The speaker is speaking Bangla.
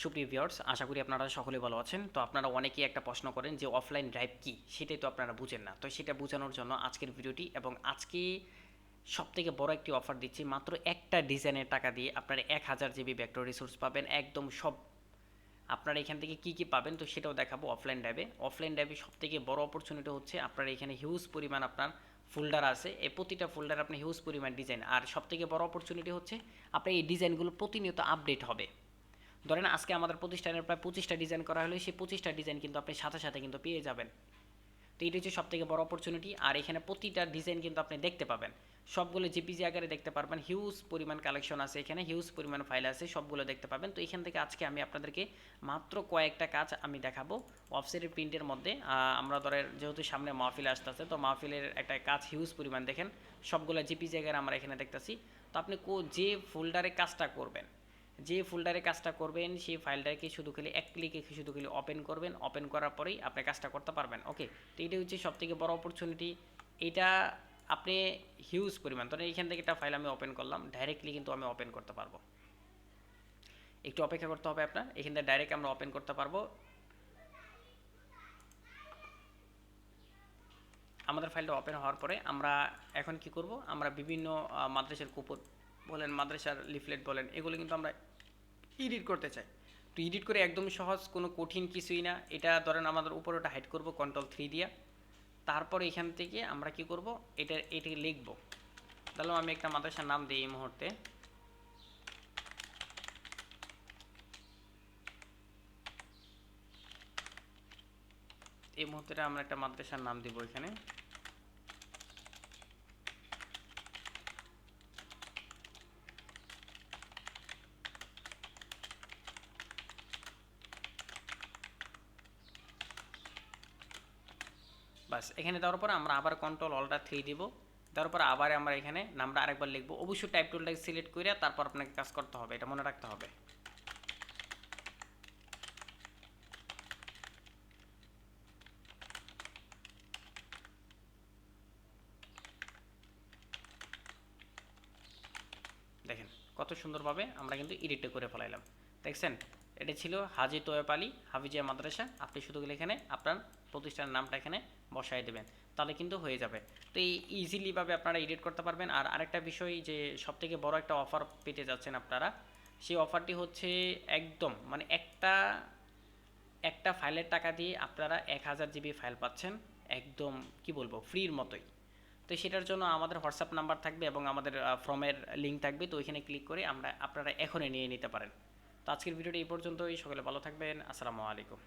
সুপ্রিয় ভিউয়ার্স, আশা করি আপনারা সকলে ভালো আছেন। তো আপনারা অনেকেই একটা প্রশ্ন করেন যে অফলাইন ড্রাইভ কি? সেটাই তো আপনারা বুঝেন না। তো সেটা বোঝানোর জন্য আজকের ভিডিওটি এবং আজকে সব থেকে বড় একটি অফার দিচ্ছি মাত্র একটা ডিজাইনের টাকা দিয়ে আপনারা এক হাজার জিবি ভেক্টর রিসোর্স পাবেন। একদম সব আপনারা এখান থেকে কি কি পাবেন তো সেটাও দেখাবো অফলাইন ড্রাইভে অফলাইন ড্রাইভে সব থেকে বড় অপরচুনিটি হচ্ছে আপনার এখানে হিউজ পরিমাণ আপনার ফোল্ডার আছে। এই প্রতিটা ফোল্ডার আপনি হিউজ পরিমাণ ডিজাইন আর সব থেকে বড় অপরচুনিটি হচ্ছে আপনার এই ডিজাইনগুলো প্রতিনিয়ত আপডেট হবে। ধরেন আজকে আমাদের প্রতিষ্ঠানের প্রায় পঁচিশটা ডিজাইন করা হলে সেই পঁচিশটা ডিজাইন কিন্তু আপনি সাথে সাথে কিন্তু পেয়ে যাবেন। তো এটি হচ্ছে সব থেকে বড় অপরচুনিটি আর এখানে প্রতিটা ডিজাইন কিন্তু আপনি দেখতে পাবেন। সবগুলো জিপিজি আকারে দেখতে পারবেন হিউজ পরিমাণ কালেকশন আছে এখানে হিউজ পরিমাণ ফাইল আছে, সবগুলো দেখতে পাবেন। তো এখান থেকে আজকে আমি আপনাদেরকে মাত্র কয়েকটা কাজ আমি দেখাবো ওয়েবসাইটের প্রিন্টের মধ্যে। আমরা ধরেন যেহেতু সামনে মাহফিল আসতেছে, তো মাহফিলের একটা কাজ হিউজ পরিমাণ দেখেন। সবগুলো জিপিজি আকারে আমরা এখানে দেখতেছি। তো আপনি কো, যে ফোল্ডারে কাজটা করবেন যে ফোল্ডারে কাজটা করবেন, সেই ফাইলটাকে শুধু খালি এক ক্লিকে শুধু খালি ওপেন করবেন। ওপেন করার পরেই আপনি কাজটা করতে পারবেন। ওকে তো এটা হচ্ছে সবথেকে বড় অপরচুনিটি এটা আপনি হিউজ পরিমাণ, ধরেন এইখান থেকে একটা ফাইল আমি ওপেন করলাম ডাইরেক্টলি কিন্তু আমি ওপেন করতে পারব। একটু অপেক্ষা করতে হবে আপনার, এখান থেকে ডাইরেক্ট আমরা ওপেন করতে পারব। আমাদের ফাইলটা ওপেন হওয়ার পরে আমরা এখন কি করব? আমরা বিভিন্ন মাদ্রাসার কুপন বলেন, মাদ্রাসার লিফলেট বলেন, এগুলো কিন্তু আমরা এডিট করতে চাই। তো এডিট করে একদম সহজ, কোনো কঠিন কিছুই না। এটা ধরেন আমাদের উপরে ওটা হাইড করব কন্ট্রোল থ্রি দিয়া। তারপর এখান থেকে আমরা কি করব? এটা এটাকে লিখব। তাহলে আমি একটা মাদ্রাসার নাম দিই এই মুহূর্তে। এই মুহূর্তে আমরা একটা মাদ্রাসার নাম দিব এখানে। বাস, এখানে দেওয়ার পর আমরা আবার কন্ট্রোল অলটা থ্রি দিব। দেওয়ার পর আবার আমরা এখানে নামটা আরেকবার লিখব। অবশ্যই টাইপ টুলটাকে সিলেক্ট করে তারপর আপনাকে কাজ করতে হবে, এটা মনে রাখতে হবে। দেখেন, কত সুন্দরভাবে আমরা কিন্তু এডিটটা করে ফেলাইলাম। দেখছেন? এটা ছিল হাজি তোয়েব আলী হাফিজিয়া মাদ্রাসা। আপনি শুধু এখানে আপনার প্রতিষ্ঠানের নামটা এখানে বসাই দেবেন, তাহলে কিন্তু হয়ে যাবে। তো এই ইজিলিভাবে আপনারা এডিট করতে পারবেন। আর আরেকটা বিষয় যে সবথেকে বড় একটা অফার পেতে যাচ্ছেন আপনারা, সেই অফারটি হচ্ছে একদম মানে একটা একটা ফাইলের টাকা দিয়ে আপনারা এক হাজার জিবি ফাইল পাচ্ছেন, একদম কি বলব ফ্রির মতোই। তো সেটার জন্য আমাদের হোয়াটসঅ্যাপ নাম্বার থাকবে এবং আমাদের ফর্মের লিঙ্ক থাকবে। তো ওইখানে ক্লিক করে আমরা, আপনারা এখনই নিয়ে নিতে পারেন। তো আজকের ভিডিওটি এই পর্যন্তই। সকলে ভালো থাকবেন। আসসালামু আলাইকুম।